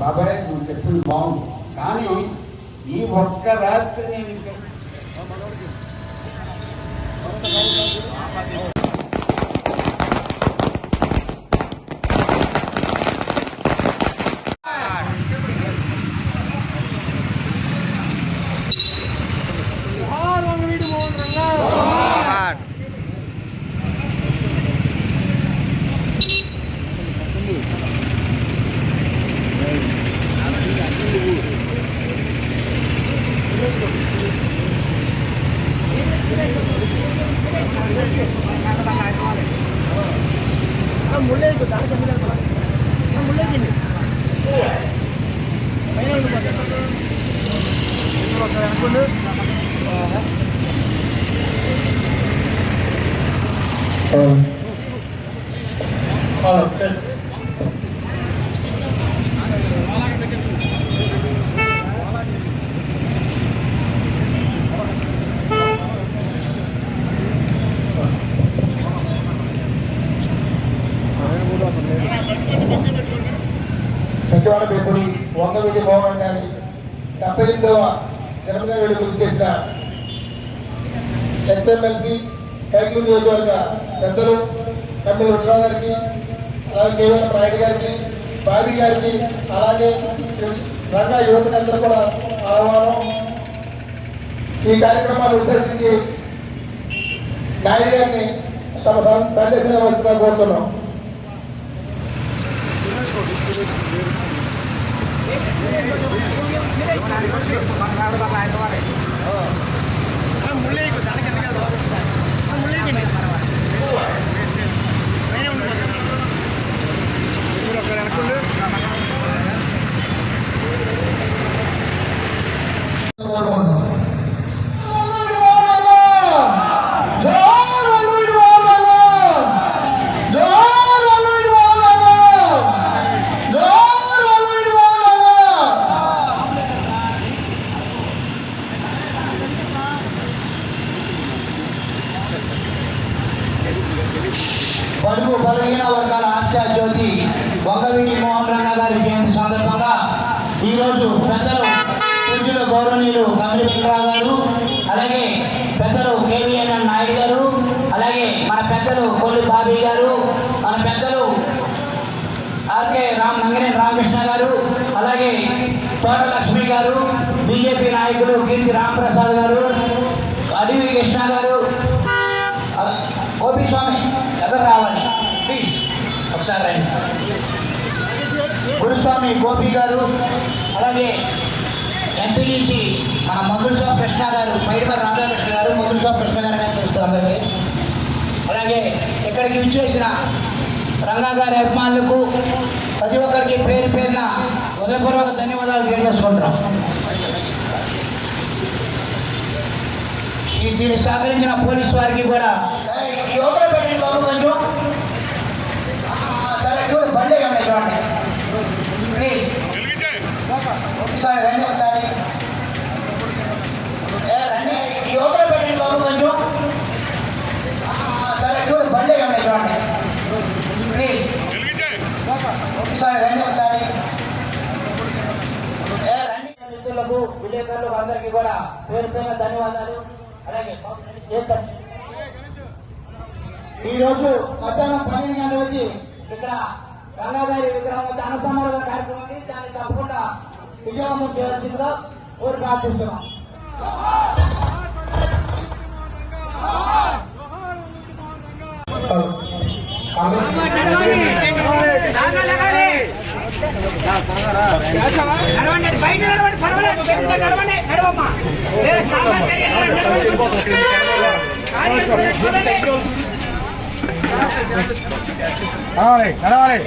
బాబాయ్ నువ్వు చెప్పింది బాగుంది కానీ ఈ ఒక్క రాత్రి నేను పెద్దవాడ పేపరి వంగవీటి మోహన్ గారి డెబ్బై ఎనిమిదవ జన్మదిన వేడుకలు చేసిన ఎక్స్ఎంఎల్సి కైకూరు నియోజకవర్గ పెద్దలు కమ్మిల ఉండరావు గారికి అలాగే కేవలం నాయుడు గారికి బాబీ గారికి అలాగే రంగా యువతకి అందరూ కూడా ఆహ్వానం. ఈ కార్యక్రమాన్ని ఉద్దేశించి నాయుడు గారిని తమ సందేశంగా కోరుతున్నాం బడుగు బలహీన వర్గాల ఆశా జ్యోతి వంగవీటి మోహన్ రంగా గారి కేంద్ర సందర్భంగా ఈరోజు పెద్దలు పూజ్యుల గౌరవనీయులు కమిలి వెంకటరావు గారు అలాగే పెద్దలు కేవీఎన్ నాయుడు గారు అలాగే మన పెద్దలు కొల్లు బాబీ గారు మన పెద్దలు ఆర్కే రామ్ నంగినేని రామకృష్ణ గారు అలాగే తోట లక్ష్మి గారు బీజేపీ నాయకులు కీర్తి రామప్రసాద్ గారు అడవి కృష్ణ గారు గోపి స్వామి ఎదురు రావాలి? ప్లీజ్ ఒకసారి రండి. గురుస్వామి గోపి గారు అలాగే ఎంపీడీసీ మన మందులస్వామి కృష్ణ గారు పైడిమర్ రాధాకృష్ణ గారు మందులస్వామి కృష్ణ గారు అనేది తెలుస్తుంది అందరికీ. అలాగే ఇక్కడికి విచ్చేసిన రంగా గారి అభిమానులకు ప్రతి ఒక్కరికి పేరు పేరున హృదయపూర్వక ధన్యవాదాలు తెలియజేసుకుంటున్నాం. ఈ దీన్ని సహకరించిన పోలీసు వారికి కూడా సరే బండి చూడండి ప్లీజ్ ఒకసారి రండి ఒకసారి ఏ, రండి ఈ యువకులు పెట్టండి బాబు కొంచెం ఆ, సరే చూడు బండి ఇవ్వండి చూడండి ప్లీజ్ ఒకసారి రండి ఒకసారి ఏ, రండి మిత్రులకు విలేకరులకు అందరికీ కూడా పేరు పేరున ధన్యవాదాలు. అలాగే ఈ రోజు మధ్యాహ్నం పన్నెండు గంటలకి ఇక్కడ గంగాధారి విగ్రహం వద్ద అన్న సమారోహ కార్యక్రమం ఉంది. దాన్ని తప్పకుండా విజయవంతం చేయాల్సిందిగా కోరి ప్రార్థిస్తున్నాం. నడవండి బయట నడవండి రావాలి నడవాలి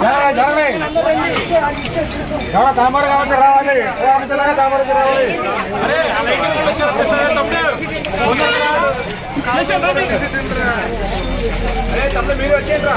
జరగాలి జరగాలి ఎవరో తామర కాబట్టి రావాలి రామతలాగా తామరకి రావాలి మీరు వచ్చేట్రా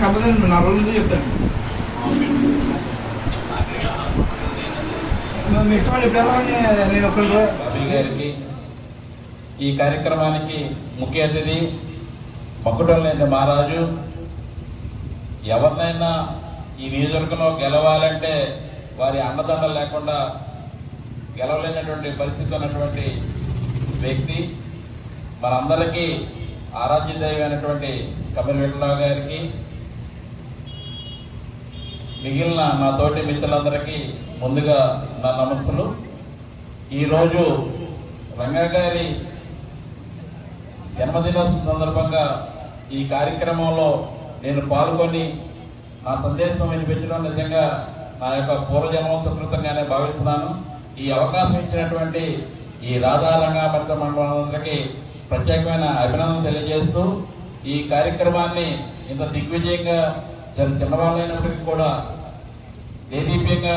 కాకపోతే నా రోజు చెప్తాను ఒకళ్ళు గారికి ఈ కార్యక్రమానికి ముఖ్య అతిథి మక్కుటోళ్ళైన మహారాజు. ఎవరినైనా ఈ నియోజకవర్గంలో గెలవాలంటే వారి అన్నదండలు లేకుండా గెలవలేనటువంటి పరిస్థితి ఉన్నటువంటి వ్యక్తి. మనందరికీ ఆరాధ్య అయినటువంటి కపిల్ వెంకటరావు గారికి మిగిలిన నా తోటి మిత్రులందరికీ ముందుగా నా నమస్సులు. ఈరోజు రంగా గారి జన్మదినోత్సవం సందర్భంగా ఈ కార్యక్రమంలో నేను పాల్గొని నా సందేశం వినిపించడం నిజంగా నా యొక్క పూర్వజన్మ సుకృతంగానే భావిస్తున్నాను. ఈ అవకాశం ఇచ్చినటువంటి ఈ రాధారంగా మండలం మండలందరికీ ప్రత్యేకమైన అభినందన తెలియజేస్తూ ఈ కార్యక్రమాన్ని ఇంత దిగ్విజయంగా చిన్నవాళ్ళైనప్పటికీ కూడా దేదీప్యంగా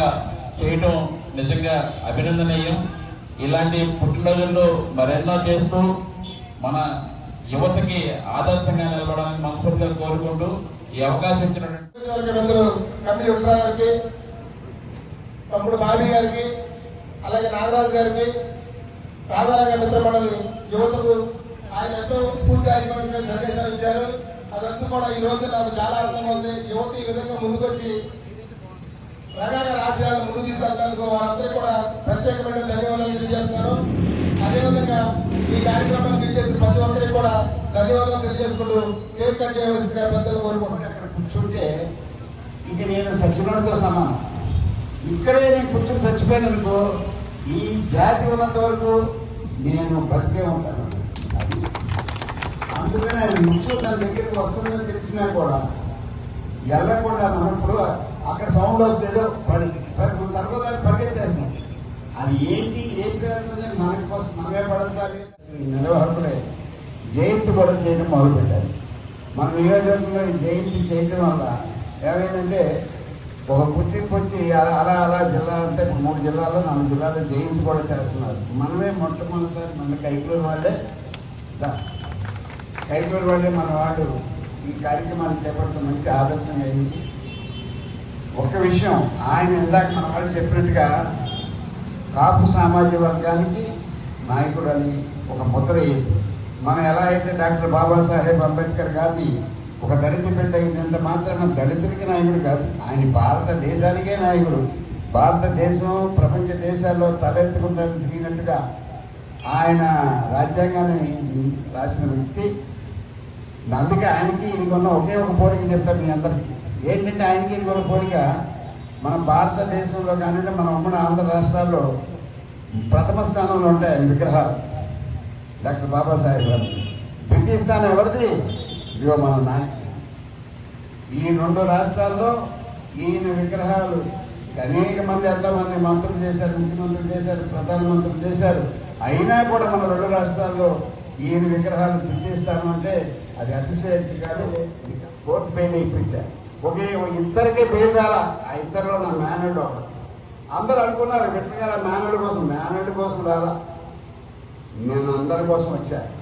చేయడం నిజంగా అభినందనీయం. ఇలాంటి పుట్టినరోజుల్లో మరెన్నో చేస్తూ మన యువతకి ఆదర్శంగా నిలబడాలని మనస్ఫూర్తిగా కోరుకుంటూ ఈ అవకాశం ఇచ్చినటువంటి తమ్ముడు బాబీ గారికి అలాగే నాగరాజు గారికి ప్రాధాన్య మిత్ర యువతకు ఆయన ఎంతో స్ఫూర్తిదాయకమైన సందేశాలు ఇచ్చారు. అదంతా కూడా ఈ రోజు నాకు చాలా అర్థంగా ఉంది యువత ఈ విధంగా ముందుకొచ్చి రకాల రాష్ట్రాలను ముందు తీసుకెళ్తానికి వారందరికీ కూడా ప్రత్యేకమైన ధన్యవాదాలు తెలియజేస్తున్నారు అదేవిధంగా ఈ కార్యక్రమానికి ఇచ్చేసిన ప్రతి ఒక్కరికి కూడా ధన్యవాదాలు తెలియజేసుకుంటూ కేక్ కట్ చేయవలసిన పెద్దలు కోరుకుంటున్నాను. ఇక్కడ కూర్చుంటే ఇంక నేను సచ్చినోడితో సమానం. ఇక్కడే నేను కూర్చొని చచ్చిపోయాను అనుకో ఈ జాతి ఉన్నంత వరకు నేను బతికే ఉంటాను. అందుకనే అది ముచ్చు తన దగ్గరికి వస్తుందని తెలిసినా కూడా వెళ్ళకుండా మనం ఇప్పుడు అక్కడ సౌండ్ వస్తే ఏదో పడి పడి తర్వాత పరిగెత్తేస్తాం. అది ఏంటి ఏం పేరుందని మనకి కోసం మనమే పడతారు నిర్వాహకుడే జయంతి కూడా చేయడం మొదలుపెట్టాలి మన నియోజకవర్గంలో జయంతి చేయడం వల్ల ఏమైందంటే ఒక గుర్తింపు వచ్చి అలా అలా అలా జిల్లా అంటే మూడు జిల్లాల్లో నాలుగు జిల్లాల్లో జయంతి కూడా చేస్తున్నారు. మనమే మొట్టమొదటిసారి మన కైకూరు వాళ్ళే దా. కైకూరు వాళ్ళే మన వాళ్ళు ఈ కార్యక్రమాన్ని చేపడుతున్న మంచి ఆదర్శం అయింది. ఒక విషయం ఆయన ఇందాక మన వాళ్ళు చెప్పినట్టుగా కాపు సామాజిక వర్గానికి నాయకుడు అని ఒక ముద్ర అయ్యింది మనం ఎలా అయితే డాక్టర్ బాబాసాహెబ్ అంబేద్కర్ గారిని ఒక దళిత బిడ్డ అయినంత మాత్రమే దళితుడికి నాయకుడు కాదు ఆయన భారతదేశానికే నాయకుడు. భారతదేశం ప్రపంచ దేశాల్లో తలెత్తుకుంటానికి తిరిగినట్టుగా ఆయన రాజ్యాంగాన్ని రాసిన వ్యక్తి. అందుకే ఆయనకి ఈయనకున్న ఒకే ఒక పోలిక చెప్తాను మీ అందరికీ. ఏంటంటే ఆయనకి ఈయనకున్న పోలిక మన భారతదేశంలో కానివ్వండి మన ఉమ్మడి ఆంధ్ర రాష్ట్రాల్లో ప్రథమ స్థానంలో ఉంటాయి ఆయన విగ్రహాలు. డాక్టర్ బాబాసాహెబ్ గారు. ద్వితీయ స్థానం ఎవరిది? ఇదిగో మన నాయకుడు ఈ రెండు రాష్ట్రాల్లో ఈయన విగ్రహాలు అనేక మంది ఎంతమంది మంత్రులు చేశారు ముఖ్యమంత్రులు చేశారు ప్రధానమంత్రులు చేశారు. అయినా కూడా మన రెండు రాష్ట్రాల్లో ఈయన విగ్రహాలు దిద్దేస్తాను అంటే అది అతిశయక్తి కాదు. కోర్టు బెయిల్ ఇప్పించారు. ఒకే ఇద్దరికే పేరు రాలా. ఆ ఇద్దరిలో నా మేనడు అందరూ అనుకున్నారు విట్టగాల మేనడు కోసం మేనడు కోసం రాలా. నేను అందరి కోసం వచ్చాను